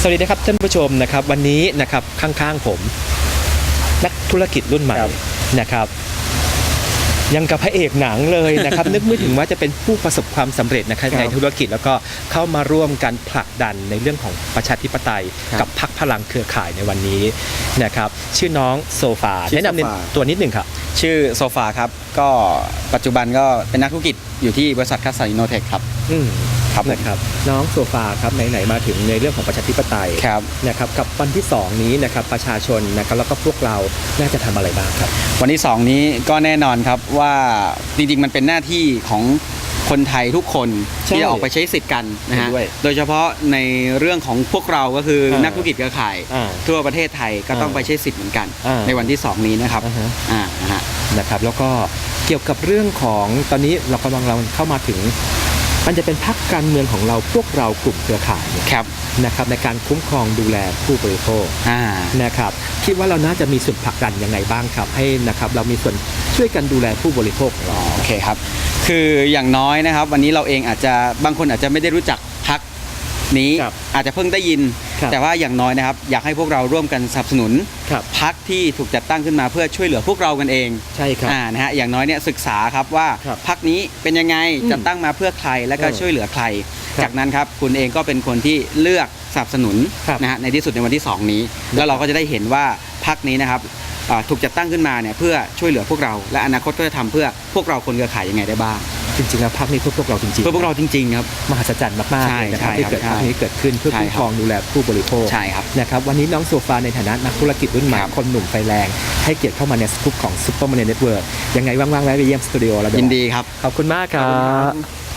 สวัสดีนะครับท่านผู้ชมนะครับวันนี้นะครับข้างๆผม นักธุรกิจรุ่นใหม่ครับนะครับ ยังกับพระเอกหนังเลยนะครับ นึกไม่ถึงว่าจะเป็นผู้ประสบความสำเร็จนะครับครับในธุรกิจแล้วก็เข้ามาร่วมกันผลักดันในเรื่องของประชาธิปไตยครับกับพรรคพลังเครือข่ายในวันนี้นะครับ ชื่อน้องโซฟาชื่อแนะนำในโซฟาตัวนิดหนึ่งครับชื่อโซฟาครับก็ปัจจุบันก็เป็นนักธุรกิจอยู่ที่บริษัทคัสซันอินโนเทคครับอืม ครับผมนะครับน้องโซฟาครับไหนๆมาถึงในเรื่องของประชาธิปไตยครับนะครับกับวันที่ 2 นี้นะครับประชาชนนะครับแล้วก็พวกเราน่าจะทำอะไรบ้างครับ วันที่ 2 นี้ก็แน่นอนครับว่าจริงๆมันเป็นหน้าที่ของคนไทยทุกคนใช่ที่จะออกไปใช้สิทธิ์กันนะฮะเห็นด้วยโดยเฉพาะในเรื่องของพวกเราก็คืออ่านันักธุรกิจเครือข่ายอ่าทั่วประเทศไทยก็ต้องอ่าไปใช้สิทธิ์เหมือนกันอ่าในวันที่ 2 นี้นะครับอ่าฮะอ่านะฮะนะครับแล้วก็เกี่ยวกับเรื่องของตอนนี้เรากำลังเราเข้ามาถึง มันจะเป็นพักการเมืองของเราพวกเรากลุ่มเครือข่ายเนี่ยครับนะครับในการคุ้มครองดูแลผู้บริโภคอ่านะครับคิดว่าเราน่าจะมีส่วนผลักดันยังไงบ้างครับ ให้นะครับเรามีส่วนช่วยกันดูแลผู้บริโภคของเรา โอเคครับ คืออย่างน้อยนะครับ วันนี้เราเองอาจจะบางคนอาจจะไม่ได้รู้จักพัก นี้ครับอาจจะเพิ่งได้ยิน ครับแต่ว่าอย่างน้อยนะครับ อยากให้พวกเราร่วมกันสนับสนุนครับ พักที่ถูกจัดตั้งขึ้นมาเพื่อช่วยเหลือพวกเรากันเองใช่ครับ อ่านะฮะอย่างน้อยเนี่ยศึกษาครับว่าครับพักนี้เป็นยังไงอืมจัดตั้งมาเพื่อใครและก็เออช่วยเหลือใคร ครับจากนั้นครับคุณเองก็เป็นคนที่เลือกสนับสนุนครับนะฮะในที่สุดในวันที่2นี้ แล้วเราก็จะได้เห็นว่าพักนี้นะครับอ่าถูกจัดตั้งขึ้นมาเนี่ยเพื่อช่วยเหลือพวกเรา และอนาคตก็จะทำเพื่อพวกเราคนเครือข่ายยังไงได้บ้าง จริงๆแล้วพักนี้เพื่อพวกเราจริงๆเพื่อพวกเราจริงๆครับมหัศจรรย์มากๆใช่เลยนะครับใช่ที่เกิดครับพักนี้เกิดขึ้นเพื่อใช่คุ้มคครับรองดูแลผู้บริโภคใช่ครับนะครับวันนี้น้องโซฟาในฐานะนักธุรกิจรุ่นใหม่ครับคนหนุ่มไฟแรง ให้เกียรติเข้ามาในสกู๊ปของซุปเปอร์มาร์เน็ตเวิร์กยังไงว่างๆแวะไปเยี่ยมสตูดิโอเราเดี๋วยินดีครับขอบคุณมากครับ